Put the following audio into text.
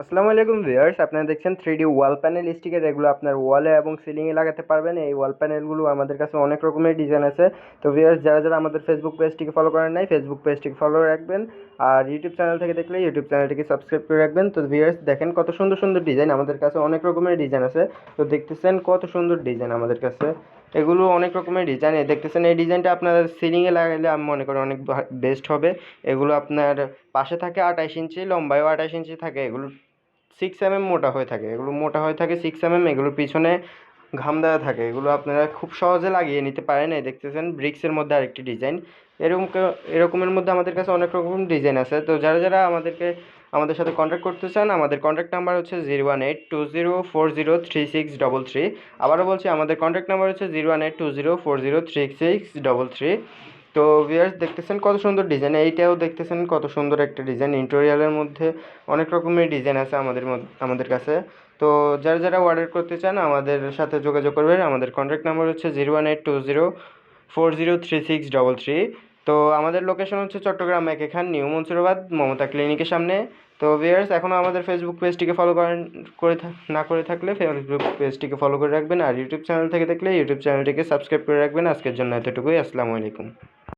আসসালামু আলাইকুম ভিউয়ার্স, আপনারা দেখছেন three D wall panel sticker এগুলো আপনার ওয়ালে এবং সিলিংয়ে লাগাতে পারবেন, এই ওয়াল প্যানেলগুলো আমাদের কাছে অনেক রকমের ডিজাইন আছে। তো ভিউয়ার্স, যারা যারা আমাদের ফেসবুক পেজটিকে ফলো করেন নাই ফেসবুক পেজটিকে ফলো রাখবেন। আর ইউটিউব চ্যানেল থেকে দেখলে ইউটিউব চ্যানেলটিকে সাবস্ক্রাইব করে রাখবেন। তো ভিউয়ার্স, দেখেন কত সুন্দর সুন্দর ডিজাইন আমাদের কাছে অনেক রকমের ডিজাইন আছে। তো দেখতেছেন কত সুন্দর ডিজাইন আমাদের কাছে। এগুলো অনেক রকমের ডিজাইন দেখতেছেন এই ডিজাইনটা আপনার সিলিংয়ে লাগাইলে আমি মনে করি অনেক বেস্ট হবে। এগুলো আপনার পাশে থাকে আঠাইশ ইঞ্চি লম্বায়ও আঠাইশ ইঞ্চি থাকে। এগুলো সিক্স এমএম মোটা হয়ে থাকে। এগুলো মোটা হয়ে থাকে সিক্স এমএম এগুলোর পিছনে ঘাম দেওয়া থাকে। এগুলো আপনারা খুব সহজে লাগিয়ে নিতে পারেন। এই দেখতেছেন ব্রিক্সের মধ্যে আরেকটি ডিজাইন এরকম এরকমের মধ্যে আমাদের কাছে অনেক রকম ডিজাইন আছে। তো যারা যারা আমাদেরকে, আমাদের সাথে কন্ট্যাক্ট করতে চান, আমাদের কন্ট্যাক্ট নাম্বার হচ্ছে zero one eight two zero four zero three six double three আবারও বলছি, আমাদের কন্ট্যাক্ট নাম্বার হচ্ছে zero one eight two zero four zero three six double three তো ভিউয়ার্স দেখতেছেন কত সুন্দর ডিজাইন এইটাও দেখতেছেন কত সুন্দর একটা ডিজাইন ইন্টোরিয়ালের মধ্যে অনেক রকমের ডিজাইন আছে আমাদের আমাদের কাছে। তো যারা যারা অর্ডার করতে চান আমাদের সাথে যোগাযোগ করবেন, আমাদের কন্ট্যাক্ট নাম্বার হচ্ছে zero one eight two zero four zero three six double three তো আমাদের লোকেশন হচ্ছে চট্টগ্রাম এখান, নিউ মনসুরাবাদ, মমতা ক্লিনিকের সামনে। তো ভিউয়ার্স এখনও আমাদের ফেসবুক পেজটিকে ফলো করেন, করে না করে থাকলে ফেসবুক পেজটিকে ফলো করে রাখবেন। আর ইউটিউব চ্যানেল থেকে দেখলে ইউটিউব চ্যানেলটিকে সাবস্ক্রাইব করে রাখবেন। আজকের জন্য এতটুকুই, আসসালামু আলাইকুম।